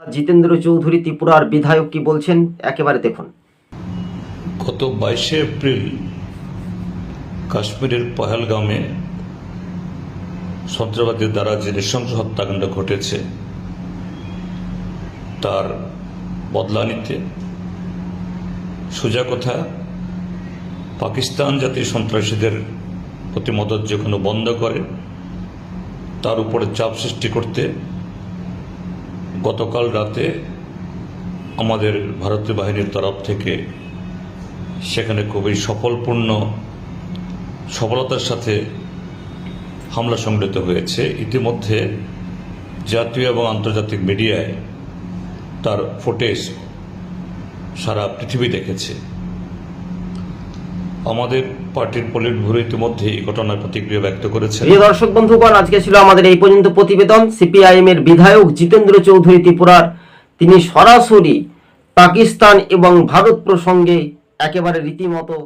জিতেন্দ্র চৌধুরী ত্রিপুরার বিধায়ক কি বলছেন? একেবারে দেখুন। গত বাইশে এপ্রিল কাশ্মীরের পহেলগামে সন্ত্রাসবাদীর দ্বারা যে নৃশংস হত্যাকাণ্ড ঘটেছে, তার বদলা নিতে সোজা কথা, পাকিস্তান যাতে সন্ত্রাসীদের প্রতি মদত যেখানে বন্ধ করে, তার উপরে চাপ সৃষ্টি করতে গতকাল রাতে আমাদের ভারতীয় বাহিনীর তরফ থেকে সেখানে খুবই সফলপূর্ণ সফলতার সাথে হামলা সংগঠিত হয়েছে। ইতিমধ্যে জাতীয় এবং আন্তর্জাতিক মিডিয়ায় তার ফুটেজ সারা পৃথিবী দেখেছে। আমাদের পার্টির পলিট ব্যুরো ইতিমধ্যে এই ঘটনার প্রতিক্রিয়া ব্যক্ত করেছে প্রিয় দর্শক বন্ধুগণ, আজকে ছিল আমাদের এই পর্যন্ত প্রতিবেদন। সিপিআইএম এর বিধায়ক জিতেন্দ্র চৌধুরী ত্রিপুরার। তিনি সরাসরি পাকিস্তান এবং ভারত প্রসঙ্গে একেবারে রীতিমতো